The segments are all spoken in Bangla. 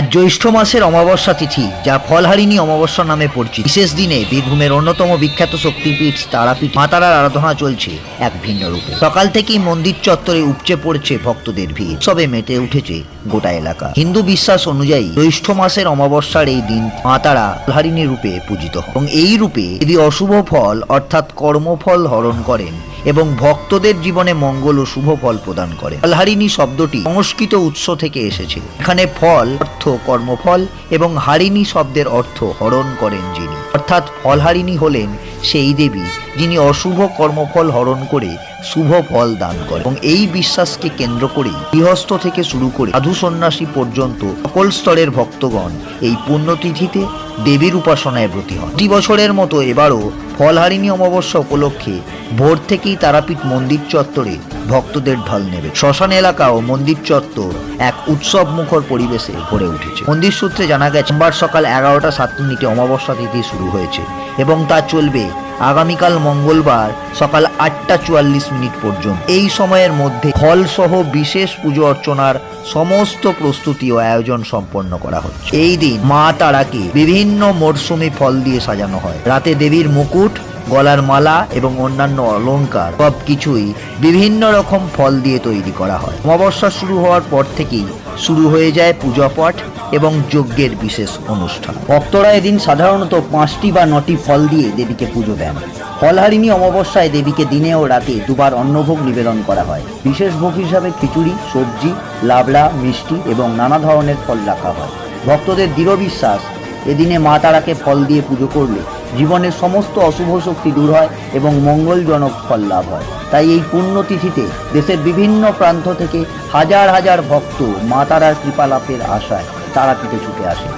আজ জ্যৈষ্ঠ মাসের অমাবস্যা তিথি, যা ফলহারিণী অমাবস্যা নামে পরিচিত। বিশেষ দিনে বীরভূমের অন্যতম বিখ্যাত শক্তিপীঠ, তারাপীঠ, মা তারার আরাধনা চলছে এক ভিন্ন রূপে। সকাল থেকেই মন্দির চত্বরে উপচে পড়ছে ভক্তদের ভিড়। সবে মেতে উঠেছে গোটা এলাকা। হিন্দু বিশ্বাস অনুযায়ী জ্যৈষ্ঠ মাসের অমাবস্যার এই দিন মাতারা ফলহারিণী রূপে পূজিত হন। এবং এই রূপে যদি অশুভ ফল, অর্থাৎ কর্মফল হরণ করেন এবং ভক্তদের জীবনে মঙ্গল ও শুভ ফল প্রদান করে। ফলহারিণী শব্দটি সংস্কৃত উৎস থেকে এসেছে। এখানে ফল, অর্থ, কর্মফল এবং হারিণী শব্দের অর্থ হরণ করেন যিনি। অর্থাৎ ফলহারিণী হলেন সেই দেবী যিনি অশুভ কর্মফল হরণ করে শুভ ফল দান করে। এবং এই বিশ্বাসকে কেন্দ্র করেই গৃহস্থ থেকে শুরু করে সাধু সন্ন্যাসী পর্যন্ত সকল স্তরের ভক্তগণ এই পুণ্যতিথিতে দেবীর উপাসনায় ব্রতী হন। প্রতি বছরের মতো এবারও ফলহারিণী অমাবস্যা উপলক্ষে ভোর থেকেই তারাপীঠ মন্দির চত্বরে ভক্তদের ঢল নেবে। শ্মশান এলাকা ও মন্দির চত্বর এক উৎসব মুখর পরিবেশে ভরে উঠেছে। মন্দির সূত্রে জানা গেছে, সোমবার সকাল এগারোটা সাত মিনিটে অমাবস্যা তিথি শুরু হয়েছে এবং তা চলবে আগামীকাল মঙ্গলবার সকাল আটটা চুয়াল্লিশ মিনিট পর্যন্ত। এই সময়ের মধ্যে ফল সহ বিশেষ পুজো অর্চনার সমস্ত প্রস্তুতি ও আয়োজন সম্পন্ন করা হচ্ছে। এই দিন মা তারাকে বিভিন্ন মরশুমে ফল দিয়ে সাজানো হয়। রাতে দেবীর মুকুট, গলার মালা এবং অন্যান্য অলংকার সব কিছুই বিভিন্ন রকম ফল দিয়ে তৈরি করা হয়। অমাবস্যা শুরু হওয়ার পর থেকেই শুরু হয়ে যায় পূজা পাঠ। এবং যজ্ঞের বিশেষ অনুষ্ঠান। ভক্তরা এদিন সাধারণত পাঁচটি বা নটি ফল দিয়ে দেবীকে পুজো দেন। ফলহারিণী অমাবস্যায় দেবীকে দিনে ও রাতে দুবার অন্নভোগ নিবেদন করা হয়। বিশেষ ভোগ হিসাবে খিচুড়ি, সবজি, লাবড়া, মিষ্টি এবং নানা ধরনের ফল রাখা হয়। ভক্তদের দৃঢ় বিশ্বাস, এদিনে মা তারাকে ফল দিয়ে পুজো করলে জীবনের সমস্ত অশুভ শক্তি দূর হয় এবং মঙ্গলজনক ফল লাভ হয়। তাই এই পুণ্যতিথিতে দেশের বিভিন্ন প্রান্ত থেকে হাজার হাজার ভক্ত মা তারার কৃপা লাভের আশায় তারাপীঠে ছুটে আসে।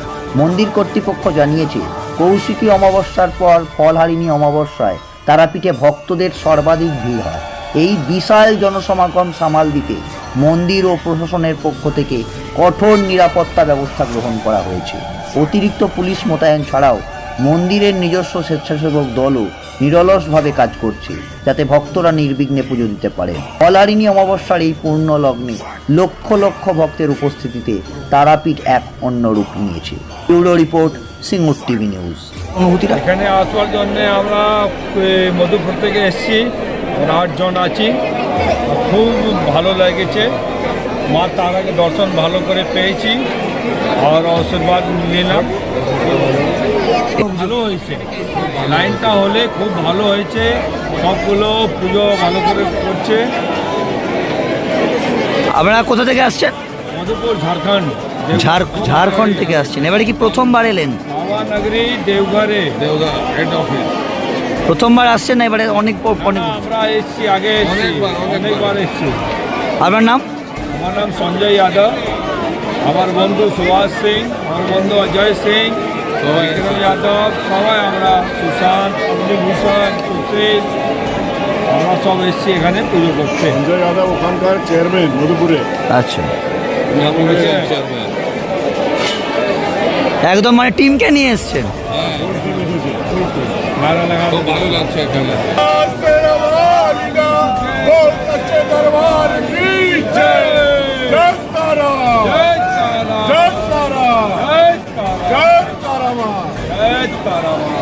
মন্দির কর্তৃপক্ষ জানিয়েছে, কৌশিকী অমাবস্যার পর ফলহারিণী অমাবস্যায় তারাপীঠে ভক্তদের সর্বাধিক ভিড় হয়। এই বিশাল জনসমাগম সামাল দিতে মন্দির ও প্রশাসনের পক্ষ থেকে কঠোর নিরাপত্তা ব্যবস্থা গ্রহণ করা হয়েছে। অতিরিক্ত পুলিশ মোতায়েন ছাড়াও মন্দিরের নিজস্ব স্বেচ্ছাসেবক দলও নিরলসভাবে কাজ করছে, যাতে ভক্তরা নির্বিঘ্নে পুজো দিতে পারে। ফলারিণী অমাবস্যার এই পূর্ণ লগ্নে লক্ষ লক্ষ ভক্তের উপস্থিতিতে তারাপীঠ এক অন্য রূপ নিয়েছে। Bureau report, Singur TV news. অনুভূতিটা? এখানে আসবার জন্য আমরা মধুপুর থেকে এসেছি। আটজন আছি। খুব ভালো লেগেছে। মা তারাকে দর্শন ভালো করে পেয়েছি। আর আশীর্বাদ নিলাম। ভালো হয়েছে। লাইনটা হলে খুব ভালো হয়েছে। সবগুলো পুজো ভালো করে করছে। আপনারা কোথা থেকে আসছেন? মধুপুর ঝাড়খণ্ড। ঝাড় ঝাড়খণ্ড থেকে আসছেন। এবারে কি প্রথমবার এলেন? নগরী দেওঘরে দেওঘর হেড অফিস প্রথমবার আসছেন না এবারে অনেক অনেক আমরা এসেছি আগে এসেছি। অনেকবার এসেছি। আপনার নাম? আমার নাম সঞ্জয় যাদব। আমার বন্ধু সুভাষ সিং আমার বন্ধু অজয় সিং। বিক্রম যাদব সবাই আমরা সুশান্ত অগ্নিভূষণ সুশীল আমরা সব এসেছি এখানে পুজো করতে। সঞ্জয় যাদব ওখানকার চেয়ারম্যান মধুপুরে। আচ্ছা। একদম মানে টিমকে নিয়ে এসছেন। ভালো ভালো লাগছে এখানে। vai do Pará, mano.